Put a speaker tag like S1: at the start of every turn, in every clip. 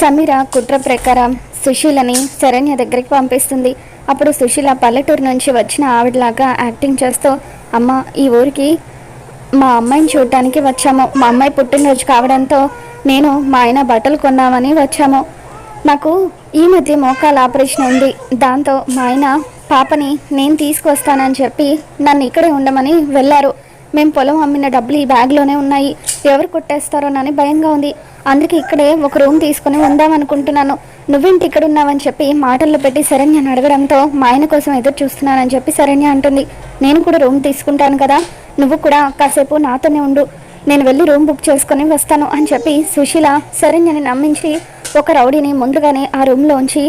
S1: సమీర కుట్ర ప్రకారం సుశీలని శరణ్య దగ్గరికి పంపిస్తుంది. అప్పుడు సుశీల పల్లెటూరు నుంచి వచ్చిన ఆవిడలాగా యాక్టింగ్ చేస్తూ అమ్మ ఈ ఊరికి మా అమ్మాయిని చూడటానికి వచ్చాము. మా అమ్మాయి పుట్టినరోజు కావడంతో నేను మా ఆయన బట్టలు కొన్నామని వచ్చాము. నాకు ఈ మధ్య మోకాల ఆపరేషన్ ఉంది. దాంతో మా ఆయన పాపని నేను తీసుకొస్తానని చెప్పి నన్ను ఇక్కడే ఉండమని వెళ్ళారు. మేము పొలం అమ్మిన డబ్బులు ఈ బ్యాగ్లోనే ఉన్నాయి. ఎవరు కొట్టేస్తారోనని భయంగా ఉంది. అందుకే ఇక్కడే ఒక రూమ్ తీసుకుని ఉందాం అనుకుంటున్నాను. నువ్వేంటి ఇక్కడ ఉన్నావని చెప్పి మాటల్లో పెట్టి శరణ్యను అడగడంతో మా ఆయన కోసం ఎదురు చూస్తున్నానని చెప్పి శరణ్య అంటుంది. నేను కూడా రూమ్ తీసుకుంటాను కదా. నువ్వు కూడా కాసేపు నాతోనే ఉండు. నేను వెళ్ళి రూమ్ బుక్ చేసుకుని వస్తాను అని చెప్పి సుశీల శరణ్యని నమ్మించి ఒక రౌడీని ముందుగానే ఆ రూమ్లో ఉంచి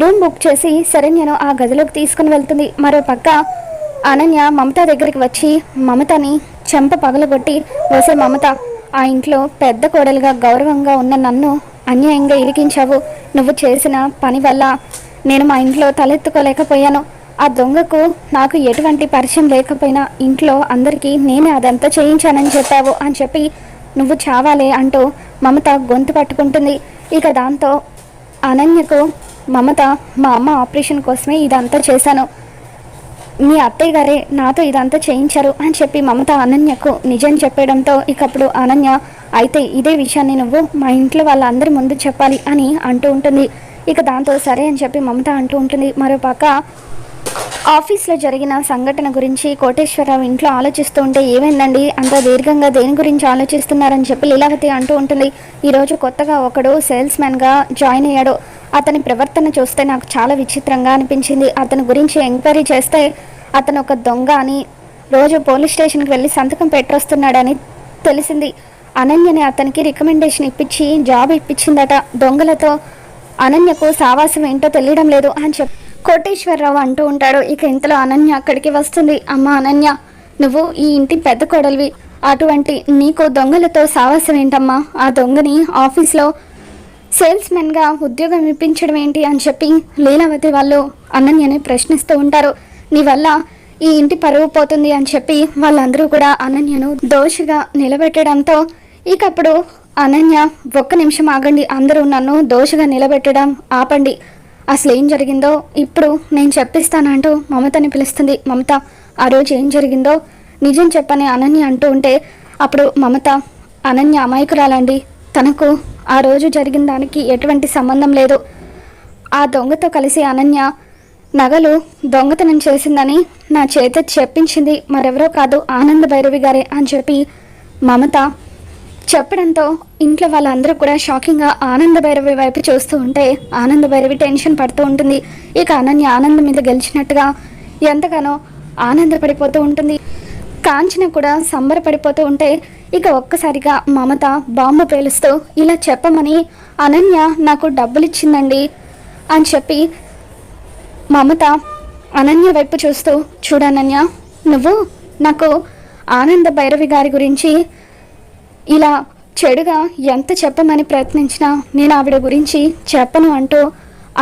S1: రూమ్ బుక్ చేసి శరణ్యను ఆ గదిలోకి తీసుకుని వెళ్తుంది. మరో పక్క అనన్య మమత దగ్గరికి వచ్చి మమతని చెంప పగలగొట్టి వసే మమత ఆ ఇంట్లో పెద్ద కోడలుగా గౌరవంగా ఉన్న నన్ను అన్యాయంగా ఇరికించావు. నువ్వు చేసిన పని వల్ల నేను మా ఇంట్లో తలెత్తుకోలేకపోయాను. ఆ దొంగకు నాకు ఎటువంటి పరిచయం లేకపోయినా ఇంట్లో అందరికీ నేనే అదంతా చేయించానని చెప్పావు అని చెప్పి నువ్వు చావాలే అంటూ మమత గొంతు పట్టుకుంటుంది. ఇక దాంతో అనన్యకు మమత మా అమ్మ ఆపరేషన్ కోసమే ఇదంతా చేశాను. మీ అత్తయ్య గారే నాతో ఇదంతా చేయించారు అని చెప్పి మమత అనన్యకు నిజం చెప్పడంతో ఇకప్పుడు అనన్య అయితే ఇదే విషయాన్ని నువ్వు మా ఇంట్లో వాళ్ళందరి ముందు చెప్పాలి అని అంటూ ఉంటుంది. ఇక దాంతో సరే అని చెప్పి మమత అంటూ ఉంటుంది. మరోపక్క ఆఫీస్లో జరిగిన సంఘటన గురించి కోటేశ్వరరావు ఇంట్లో ఆలోచిస్తూ ఉంటే ఏమైందండి? అంత దీర్ఘంగా దేని గురించి ఆలోచిస్తున్నారని చెప్పి లీలావతి అంటూ ఉంటుంది. ఈరోజు కొత్తగా ఒకడు సేల్స్ మ్యాన్గా జాయిన్ అయ్యాడు. అతని ప్రవర్తన చూస్తే నాకు చాలా విచిత్రంగా అనిపించింది. అతని గురించి ఎంక్వైరీ చేస్తే అతను ఒక దొంగ అని రోజు పోలీస్ స్టేషన్కి వెళ్ళి సంతకం పెట్టొస్తున్నాడని తెలిసింది. అనన్యని అతనికి రికమెండేషన్ ఇప్పించి జాబ్ ఇప్పించిందట. దొంగలతో అనన్యకు సావాసం ఏంటో తెలియడం లేదు అని చెప్పి కోటేశ్వరరావు అంటూ ఉంటాడు. ఇక ఇంతలో అనన్య అక్కడికి వస్తుంది. అమ్మ అనన్య నువ్వు ఈ ఇంటి పెద్ద కోడలివి. అటువంటి నీకు దొంగలతో సావాసం ఏంటమ్మా? ఆ దొంగని ఆఫీస్లో సేల్స్మెన్గా ఉద్యోగం ఇప్పించడం ఏంటి అని చెప్పి లీలావతి వాళ్ళు అనన్యని ప్రశ్నిస్తూ ఉంటారు. నీ వల్ల ఈ ఇంటి పరువు పోతుంది అని చెప్పి వాళ్ళందరూ కూడా అనన్యను దోషిగా నిలబెట్టడంతో ఇకప్పుడు అనన్య ఒక్క నిమిషం ఆగండి అందరూ నన్ను దోషిగా నిలబెట్టడం ఆపండి. అసలు ఏం జరిగిందో ఇప్పుడు నేను చెప్పిస్తానంటూ మమతని పిలుస్తుంది. మమత ఆ రోజు ఏం జరిగిందో నిజం చెప్పని అనన్య అంటూ ఉంటే అప్పుడు మమత అనన్య అమాయకురాలండి తనకు ఆ రోజు జరిగిన దానికి ఎటువంటి సంబంధం లేదు. ఆ దొంగతో కలిసి అనన్య నగలు దొంగతనం చేసిందని నా చేత చెప్పించింది మరెవరో కాదు ఆనంద భైరవి గారే అని చెప్పి మమత చెప్పడంతో ఇంట్లో వాళ్ళందరూ కూడా షాకింగ్గా ఆనంద భైరవి వైపు చూస్తూ ఉంటే ఆనంద భైరవి టెన్షన్ పడుతూ ఉంటుంది. ఇక అనన్య ఆనందం మీద గెలిచినట్టుగా ఎంతగానో ఆనందపడిపోతూ ఉంటుంది. కాంచన కూడా సంబరపడిపోతూ ఉంటే ఇక ఒక్కసారిగా మమత బాంబు పేలుస్తూ ఇలా చెప్పమని అనన్య నాకు డబ్బులు ఇచ్చిందండి అని చెప్పి మమత అనన్య వైపు చూస్తూ చూడనన్య నువ్వు నాకు ఆనంద భైరవి గారి గురించి ఇలా చెడుగా ఎంత చెప్పమని ప్రయత్నించినా నేను ఆవిడ గురించి చెప్పను అంటూ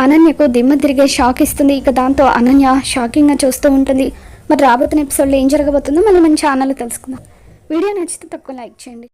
S1: అనన్యకు దిమ్మ తిరిగే షాక్ ఇస్తుంది. ఇక దాంతో అనన్య షాకింగ్గా చూస్తూ ఉంటుంది. మరి రాబోతున్న ఎపిసోడ్లో ఏం జరగబోతుందో మనం మన ఛానల్ తెలుసుకుందాం. వీడియో నచ్చితే తక్కువ లైక్ చేయండి.